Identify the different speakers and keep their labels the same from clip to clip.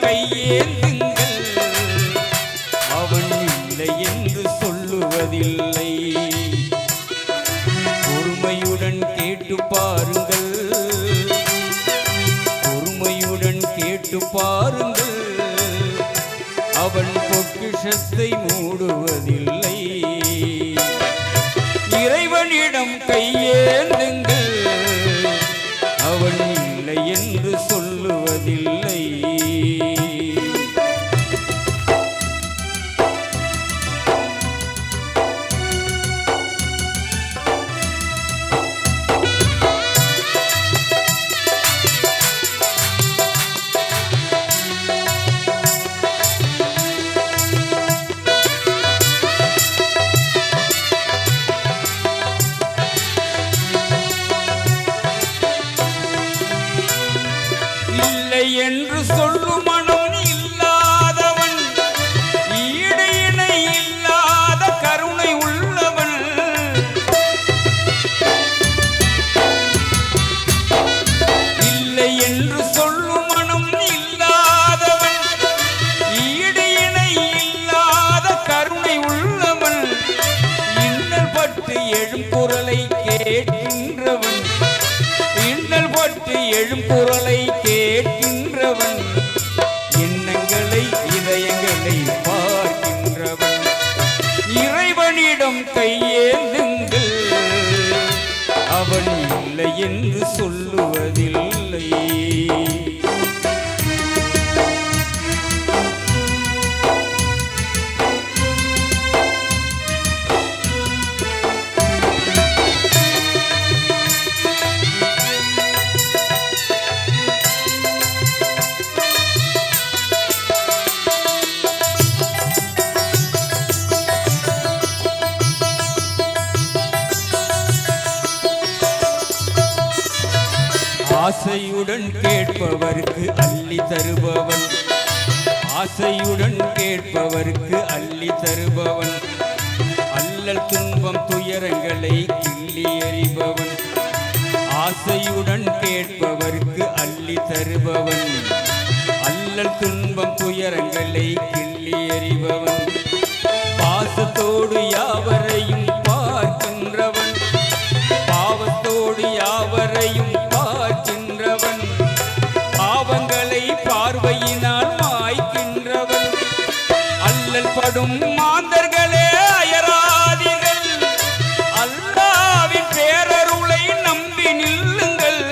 Speaker 1: கையேந்துங்கள். அவன் இல்லை என்று சொல்லுவதில்லை. பொறுமையுடன் கேட்டு பாருங்கள். பொறுமையுடன் கேட்டு பாருங்கள். அவன் பொக்கிஷத்தை மூடுவதில்லை குரலை கேட்கின்றவன். இன்னல் பட்டு எழும் குரலை கேட்கின்ற ஆசையுடன் கேட்பவருக்கு அள்ளி தருபவன். ஆசையுடன் கேட்பவருக்கு அள்ளி தருபவன். அல்லல் துன்பம் துயரங்களை கிள்ளி எறிபவன். ஆசையுடன் கேட்பவருக்கு அள்ளி தருபவன். அல்லல் துன்பம் துயரங்களை கிள்ளி எறிபவன். அல்லல் படும் மாந்தர்களே அயராதிகள். அல்லாவின் பேரருளை நம்பி நில்லுங்கள்.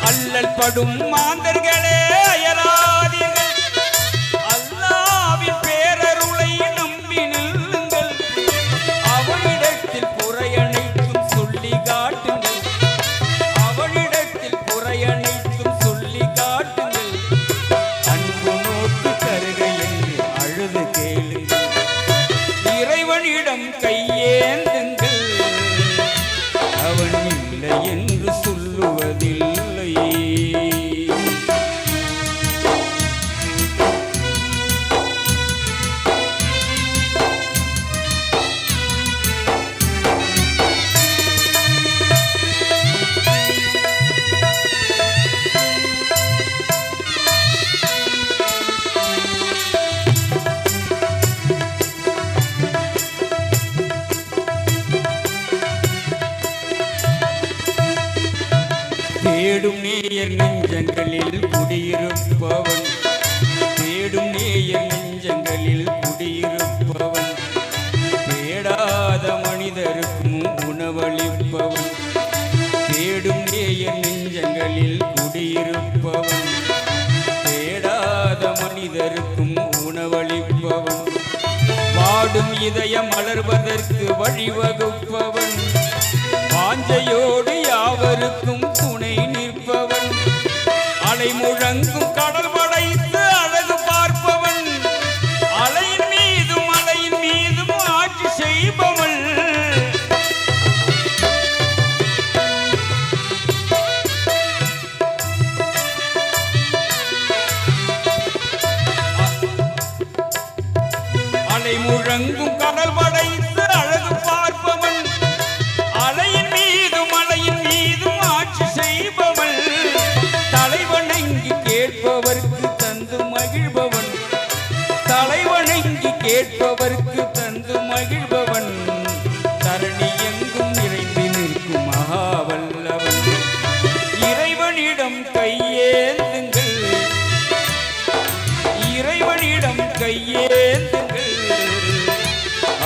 Speaker 1: அல்லல் படும் மாந்தர்கள் தேடும் நேயர் நெஞ்சங்களில் குடியிருப்பவன். தேடும் நேயர் நெஞ்சங்களில் குடியிருப்பவன். தேடாத மனிதருக்கும் உணவளிப்பவன். தேடும் நேயர் நெஞ்சங்களில் குடியிருப்பவன். தேடாத மனிதருக்கும் உணவளிப்பவன். வாடும் இதயம் மலர்வதற்கு வழிவகுப்பவன். வாஞ்சையோடு யாவருக்கும் இறங்கும் கடல் படைத்து அழகு பார்ப்பவன் அலையின் மீதும் அலையின் மீதும் ஆட்சி செய்பவன் தலைவணங்கி கேட்பவர்க்கு தந்து மகிழ்பவன். தலைவணங்கி கேட்பவர்க்கு தந்து மகிழ்பவன். தரணி எங்கும் நிறைந்து நிற்கும் மகாவல்லவன். இறைவனிடம் கையேந்துங்கள். இறைவனிடம் கையேந்துங்கள்.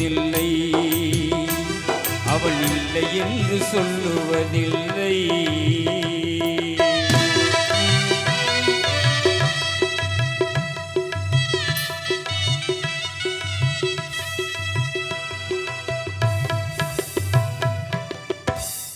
Speaker 1: சொல்லுவதில்லை. அவள் இல்லை என்று சொல்லுவதில்லை.